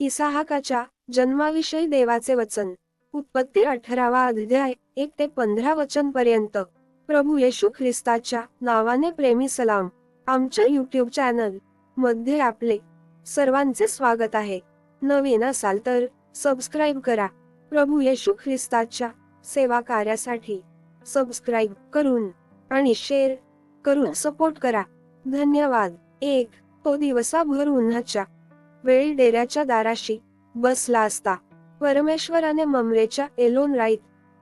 इसाहाकाच्या जन्माविषयी देवाचे वचन. उत्पत्ती अठरावा अध्याय एक ते पंधरा वचन पर्यंत प्रभू येशू ख्रिस्ताच्या नावाने प्रेमी सलाम. आमच्या युट्यूब चॅनलमध्ये आपले सर्वांचे स्वागत आहे. नवीन असाल तर सबस्क्राईब करा. प्रभू येशू ख्रिस्ताच्या सेवा कार्यासाठी सबस्क्राईब करून आणि शेअर करून सपोर्ट करा. धन्यवाद. एक तो दिवसाभर उन्हाच्या वेळी डेऱ्याच्या दाराशी बसला असता. परमेश्वराने ममरेच्या एलोन राईत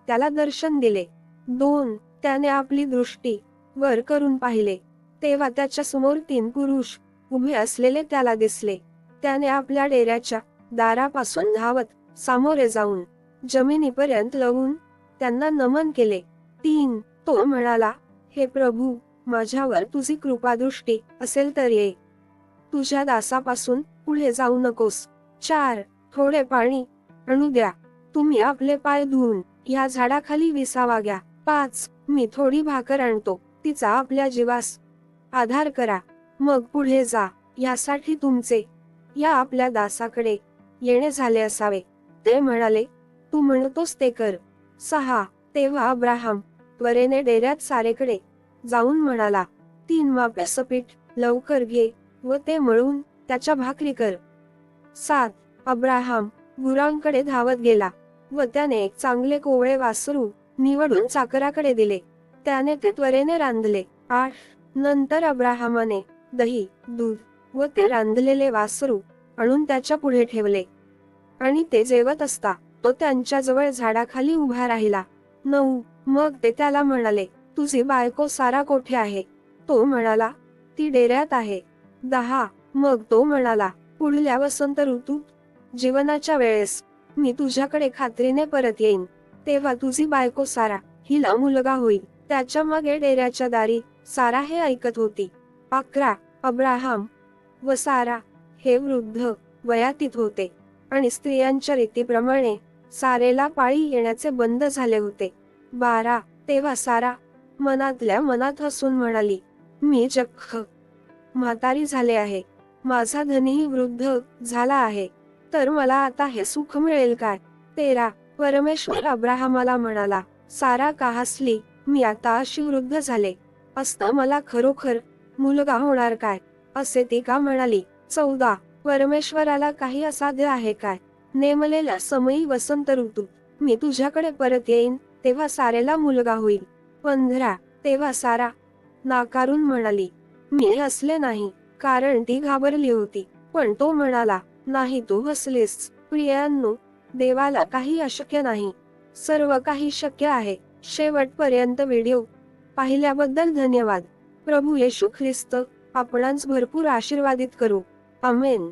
त्याला दर्शन दिले. दोन त्याने आपली दृष्टी वर करून पाहिले. तेव्हा त्याच्यासमोर तीन पुरुष उभे असलेले त्याला दिसले. त्याने आपल्या डेऱ्याच्या दारापासून धावत सामोरे जाऊन जमिनीपर्यंत लवून त्यांना नमन केले. तीन तो म्हणाला हे प्रभू माझ्यावर तुझी कृपादृष्टी असेल तर ये. तुझ्या दासापासून पुढे जाऊ नकोस. चार थोडे पाणी. आणू द्या. तुम्ही आपले पाय धुवून या झाडाखाली विसावा घ्या. पाच मी थोडी भाकर आणतो. तिचा आपल्या जीवास आधार करा. मग पुढे जा. यासाठी तुमचे या आपल्या दासाकडे येणे झाले असावे. ते म्हणाले तू म्हणतोस ते कर. सहा तेव्हा अब्राहम त्वरेने डेऱ्यात सारेकडे जाऊन म्हणाला तीन माप्याचं लवकर घे. व ते मळून त्याच्या भाकरी कर. सात अब्राहम गुरांकडे धावत गेला व त्याने एक चांगले कोवळे वासरू निवडून चाकराकडे दिले. त्याने ते त्वरेने रांधले. आठ नंतर अब्राहमाने दही दूध व ते रांधलेले वासरू आणून त्याच्या पुढे ठेवले. आणि ते जेवत असता तो त्यांच्या जवळ झाडाखाली उभा राहिला. नऊ मग ते त्याला म्हणाले तुझी बायको सारा कोठे आहे? तो म्हणाला ती डेऱ्यात आहे. दहा. मग तो म्हणाला पुढल्या वसंत ऋतूत जीवनाच्या वेळेस मी तुझ्याकडे खात्रीने परत येईन. तेव्हा तुझी बायको सारा हिला मुलगा होईल. त्याच्यामागे डेऱ्याच्या दारी सारा हे ऐकत होती. अकरा. अब्राहम व सारा हे वृद्ध वयातीत होते आणि स्त्रियांच्या रीतीप्रमाणे सारेला पाळी येण्याचे बंद झाले होते. बारा. तेव्हा सारा मनातल्या मनात हसून म्हणाली मी जख म्हातारी झाले आहे. माझा धनीही वृद्ध झाला आहे. तर मला आता हे सुख मिळेल काय? तेरा. परमेश्वर अब्राहमाला म्हणाला सारा का हसली मी आता अशी वृद्ध झाले. असता मला खरोखर मुलगा होणार काय? असे ती का म्हणाली? चौदा. परमेश्वराला काही असाध्य आहे काय? नेमलेला समयी वसंत ऋतू. मी तुझ्याकडे परत येईन तेव्हा सारेला मुलगा होईल. पंधरा. तेव्हा सारा नाकारून म्हणाली मी हसले नाही कारण ती घाबरली होती. पण तो म्हणाला नाही तू हसलीस. प्रियांनो देवाला काही अशक्य नाही. सर्व काही शक्य आहे. शेवटपर्यंत व्हिडिओ पाहिल्याबद्दल धन्यवाद. प्रभू येशू ख्रिस्त आपणांस भरपूर आशीर्वादित करू. अमेन